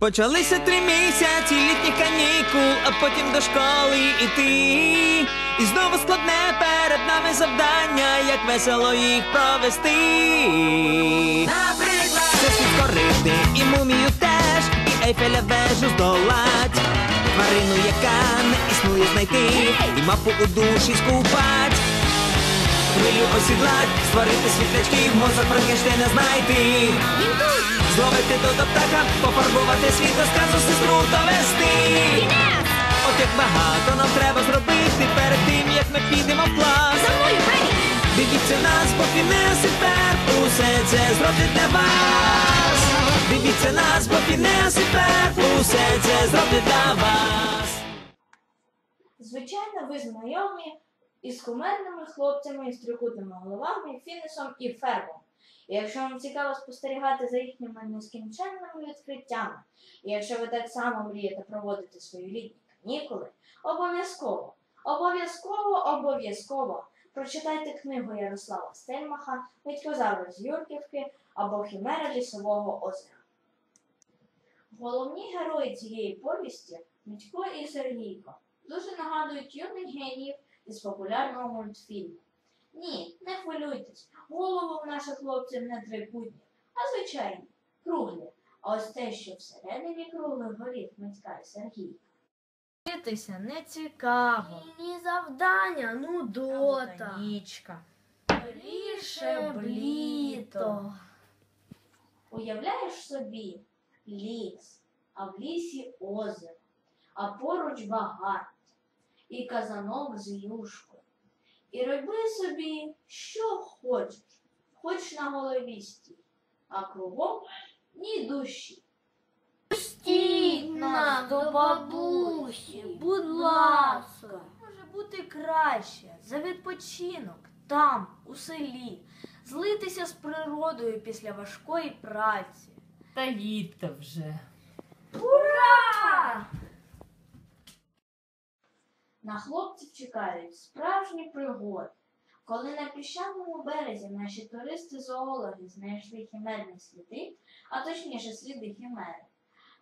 Почалися три місяці літніх канікул, а потім до школи іти. І знову складне перед нами завдання, як весело їх провести. Наприклад, це світ корити, і мумію теж, і Ейфеля вежу здолать. Тварину, яка не існує знайти, і мапу у душі скупать. Хвилю осідлать, створити світлячки, мозок Франкенштейна знайти. Зловити до птаха, пофарбувати світ сказу сестру довести. От як багато нам треба зробити перед тим, як ми підемо в клас. За мною, Фредді! Дивіться нас, бо Фінес і усе це зроблять для вас. Дивіться нас, бо Фінес і усе це зроблять для вас. Звичайно, ви знайомі із кумедними хлопцями із трикутними головами, Фінесом і Фербом. І якщо вам цікаво спостерігати за їхніми нескінченними відкриттями, і якщо ви так само мрієте проводити свої літні канікули, обов'язково, обов'язково, обов'язково прочитайте книгу Ярослава Стельмаха Митькозавр з Юрківки або Хімера лісового озера. Головні герої цієї повісті Митько і Сергійко дуже нагадують юних геніїв із популярного мультфільму. Ні, не хвилюйтесь, голови у наших хлопців не трикутні, а звичайні, круглі. А ось те, що всередині круглих горіх Митька і Сергійка. Вчитися не цікаво. Ні завдання, ну дота. Нічка. Ліше б літо. Уявляєш собі ліс, а в лісі озеро, а поруч багаття, і казанок з юшкою. І роби собі, що хочеш, хоч на голові стій, а кругом ні душі. Пустіть нас до бабусі, будь ласка. Може бути краще за відпочинок там, у селі, злитися з природою після важкої праці. Та їдьте вже. Ура! На хлопців чекають справжні пригоди. Коли на піщаному березі наші туристи-зоологи знайшли хімерні сліди, а точніше сліди хімери,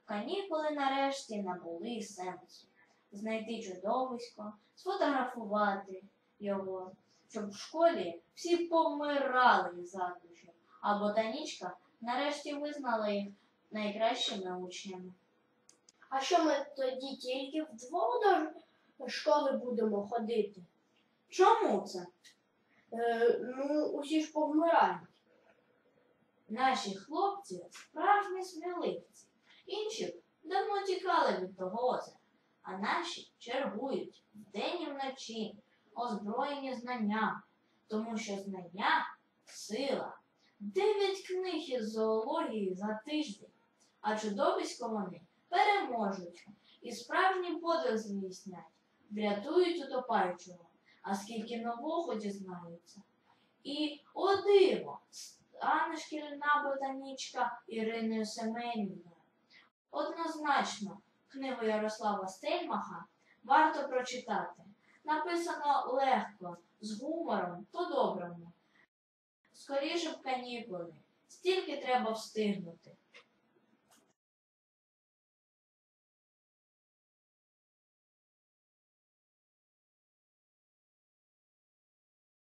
канікули нарешті набули сенсу. Знайти чудовисько, сфотографувати його, щоб в школі всі помирали із задуші, а ботанічка нарешті визнала їх найкращими учнями. А що ми тоді тільки вдвох до школи будемо ходити? Чому це? Е, ну, усі ж повмирають. Наші хлопці справжні сміливці. Інші давно тікали від того озера, а наші чергують вдень і вночі, озброєні знаннями, тому що знання сила. Дев'ять книг із зоології за тиждень, а чудовисько вони переможуть і справжній подвиг здійснять, врятують утопаючого, а скільки нового дізнаються. І о диво, стане шкільна ботанічка Іриною Семенівною. Однозначно, книгу Ярослава Стельмаха варто прочитати. Написано легко, з гумором, по-доброму. Скоріше б канікули, стільки треба встигнути.